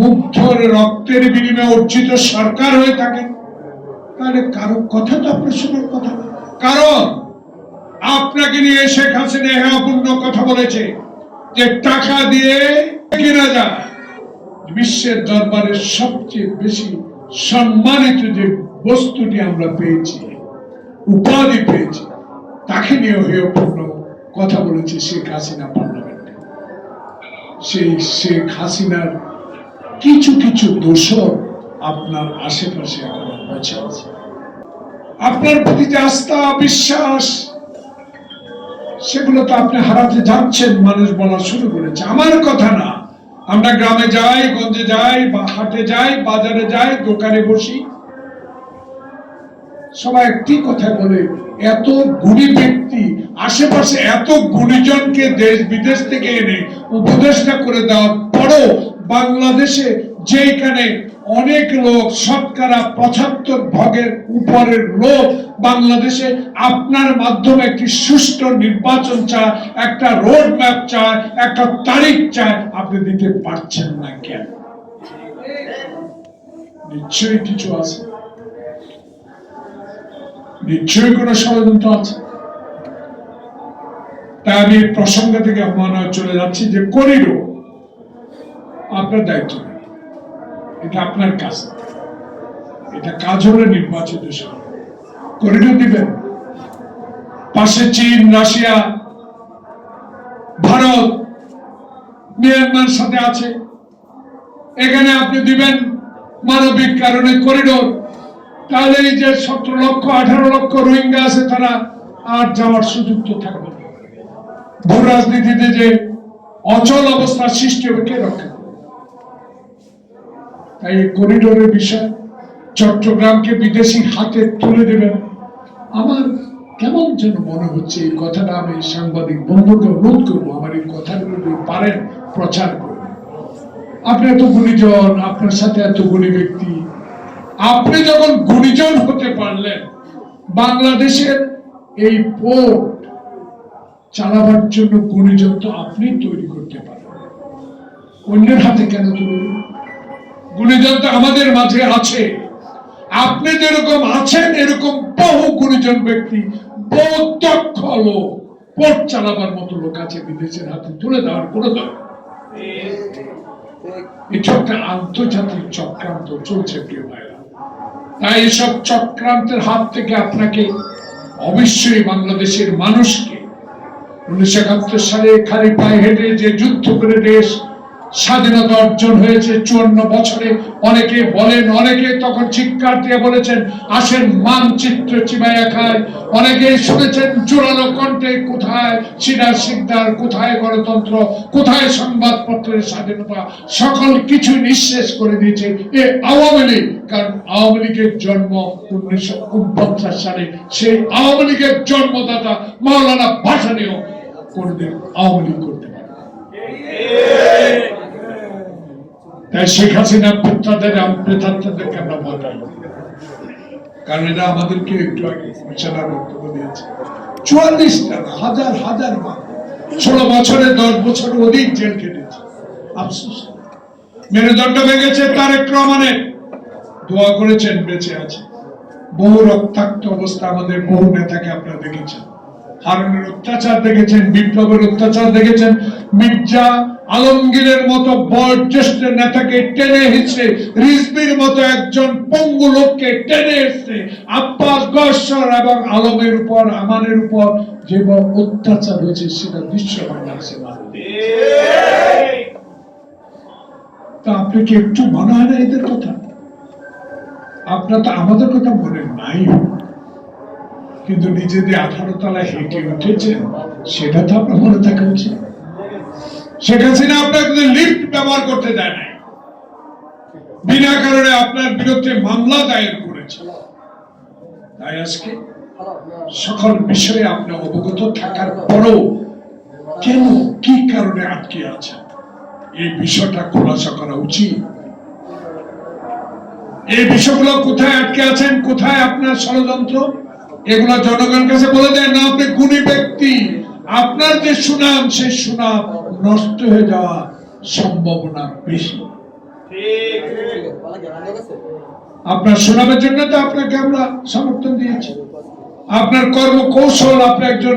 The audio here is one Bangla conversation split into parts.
মুগ্ধর রক্তের বিনিময়ে অর্জিত সরকার হয়ে থাকেন তাহলে কারও কথা তো আপনার শোনার কথা কারণ আপনাকে নিয়ে শেখ হাসিনা হেয়াপূর্ণ কথা বলেছে যে টাকা দিয়ে কেনা যায়। বিশ্বের দরবারে সবচেয়ে বেশি সম্মানিত যে বস্তুটি আমরা পেয়েছি, উপাধি পেয়েছি, তাকে নিয়ে হেয়পূর্ণ কথা বলেছে শেখ হাসিনা পার্লামেন্টে। সেই শেখ হাসিনার কিছু কিছু দোষর আপনার আশেপাশে এখন বসে আছে। আপনার প্রতি যে আস্থা, বিশ্বাস, সেগুলো তো আপনি হারাতে যাচ্ছেন, মানুষ বলা শুরু করেছে। আমার কথা না। আমরা গ্রামে যাই, গঞ্জে যাই, বা হাটে যাই, বাজারে যাই, দোকানে বসি। সবাই একটি কথা বলে, এত গুণী ব্যক্তি, আশেপাশে এত গুণীজনকে দেশ বিদেশ থেকে এনে উপদেষ্টা করে দেওয়ার পরও বাংলাদেশে যেখানে অনেক লোক, শতকরা পঁচাত্তর ভাগের উপরের লোক বাংলাদেশে আপনার মাধ্যমে একটি সুষ্ঠু নির্বাচন চায়, একটা রোড ম্যাপ চায়, একটা তারিখ চায়, আপনি দিতে পারছেন না কেন? নিশ্চয়ই কিছু আছে। নিশ্চয়ই কোনো ষড়যন্ত্র আছে। তাই আমি প্রসঙ্গ থেকে মনে চলে যাচ্ছি যে করিডোর আপনার দায়িত্ব। এটা আপনার কাজ। এটা কাজ হলে নির্বাচিত করিডোর দিবেন। পাশে চীন, রাশিয়া, ভারত, মিয়ানমার সাথে আছে। এখানে আপনি দিবেন মানবিক কারণে করিডোর। তাহলে এই যে সতেরো লক্ষ, আঠারো লক্ষ রোহিঙ্গা আছে, তারা আর যাওয়ার সুযোগ তো থাকবে ভূ রাজনীতিতে যে অচল অবস্থার সৃষ্টি হবে, কে রক্ষা এই করিডোরের বিষয় চট্টগ্রামকে বিদেশি হাতে তুলে দেবেন। আমার কেমন যেন মনে হচ্ছে এই কথাটা আমি সাংবাদিক বন্ধুকে অনুরোধ করব, আমার এই কথাগুলো পারেন প্রচার করবেন আপনি এত গুণীজন, আপনার সাথে এত গুণী ব্যক্তি। আপনি যখন গুণীজন হতে পারলেন, বাংলাদেশের এই পোর্ট চালাবার জন্য গুণীজন তো আপনি তৈরি করতে পারেন। অন্যের হাতে কেন তুলে গুণীজন তো আমাদের মাঝে আছে। আপনি যেরকম আছেন, এরকম বহু গুণীজন ব্যক্তি, বহু লোক পোর্ট চালাবার মতো লোক আছে বিদেশের হাতে। তুলে দেওয়ার কোনো দরকার একটা আন্তর্জাতিক চক্রান্ত চলছে, প্রিয় ভাইরা। তাই এসব চক্রান্তের হাত থেকে আপনাকে অবশ্যই বাংলাদেশের মানুষকে উনিশশো একাত্তর সালে খালি পায়ে হেঁটে যে যুদ্ধ করে দেশ স্বাধীনতা অর্জন হয়েছে চুয়ান্ন বছরে। অনেকে বলেন, অনেকে তখন চিৎকার দিয়ে বলেছেন, আসেন মানচিত্র চিবাইয়া খায় অনেকে শুনেছেন, জোরালো কণ্ঠে, কোথায় সিডার সিকদার কোথায় গণতন্ত্র, কোথায় সংবাদপত্রের স্বাধীনতা? সকল কিছু নিঃশেষ করে দিয়েছে এ আওয়ামী লীগ। কারণ আওয়ামী লীগের জন্ম উনিশশো উনপঞ্চাশ সালে। সেই আওয়ামী লীগের জন্মদাতা মাওলানা ভাসানিও কোনদিন আওয়ামী লীগ করতে। তাই শেখ হাসিনা প্রেতাদের প্রেতাত্মাদেরকে আমরা ভয় কারণ এটা আমাদেরকে একটু আগে কমিশনার বক্তব্য দিয়েছে। চুয়াল্লিশটা হাজার হাজার ষোলো বছরে দশ বছর অধিক জেল কেটেছে আফসোস। মেরুদণ্ড ভেঙেছে তারেক রহমানের। দোয়া করেছেন, বেঁচে আছে। বহু রক্তাক্ত অবস্থা আমাদের, বহু নেতাকে আপনারা দেখেছেন। হারুনের অত্যাচার দেখেছেন, বিপ্লবের অত্যাচার দেখেছেন। মির্জা আলমগীরের মতো বয়োজ্যেষ্ঠ নেতাকে টেনে রিজবির মতো একজন পঙ্গু লোককে টেনে এসছে আব্বাস এবং আলমের উপর, আমানের উপর যে অত্যাচার হয়েছে, সেটা বিশ্ব তা আপনি কি একটু মনে হয় না এদের কথা? আপনার তো আমাদের কথা মনে নাই। কিন্তু নিজেদের আঠারো তলায় হেঁটে উঠেছেন সেটা তো আপনার মনে থাকা উচিত। শেখ আপনাকে লিফট ব্যবহার করতে দেয় নাই। বিনা কারণে আপনার বিরুদ্ধে মামলা দায়ের করেছে। তাই আজকে সকল বিষয়ে আপনি অবগত থাকার পরও কেন, কি কারণে আটকে আছেন? এই বিষয়টা খোলাসা করা উচিত। এই বিষয়গুলো কোথায় আটকে আছেন, কোথায় আপনার ষড়যন্ত্র? এগুলো জনগণের কাছে বলে দেয় না, আপনি গুণী ব্যক্তি। আপনার যে সুনাম, সেই সুনাম নষ্ট হয়ে যাওয়া সম্ভাবনা বেশি। আপনার সুনামের জন্য তো আপনাকে আমরা সমর্থন দিয়েছি। আপনার কর্মকৌশল, আপনি একজন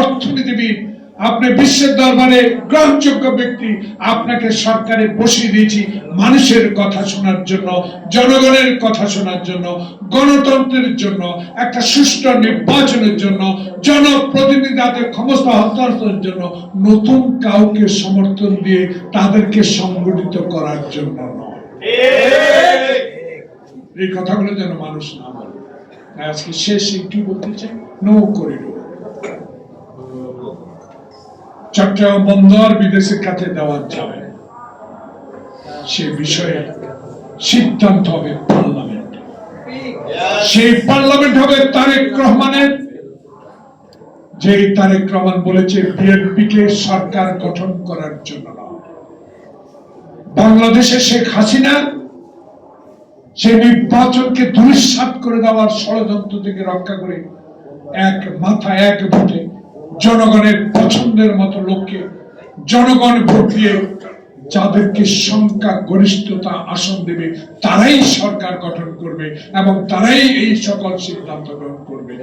অর্থনীতিবিদ আপনি বিশ্বের দরবারে গ্রহণযোগ্য ব্যক্তি, আপনাকে সরকারে বসিয়ে দিয়েছি মানুষের কথা শোনার জন্য, জনগণের কথা শোনার জন্য, গণতন্ত্রের জন্য, একটা সুষ্ঠু নির্বাচনের জন্য, জনপ্রতিনিধিদের ক্ষমতা হস্তান্তরের জন্য, নতুন কাউকে সমর্থন দিয়ে তাদেরকে সংগঠিত করার জন্য নয়। এই কথাগুলো যেন মানুষ না বলে। আজকে শেষ কি বলতে চাই, নো করিডোর। চট্টগ্রাম বন্দর বিদেশের কাছে দেওয়া যাবে সে বিষয়ে সিদ্ধান্ত হবে পার্লামেন্ট। সেই পার্লামেন্ট হবে তারেক রহমানের। যে তারেক রহমান বলেছে বিএনপি কে সরকার গঠন করার জন্য নয়। বাংলাদেশে শেখ হাসিনা সে নির্বাচনকে দুরিশ্বাত করে দেওয়ার ষড়যন্ত্র থেকে রক্ষা করে এক মাথা এক ভোটে জনগণের পছন্দের মতো লোককে, জনগণ ভোট দিয়ে যাদেরকে সংখ্যা গরিষ্ঠতা আসন দেবে, তারাই সরকার গঠন করবে এবং তারাই এই সকল সিদ্ধান্ত গ্রহণ করবে।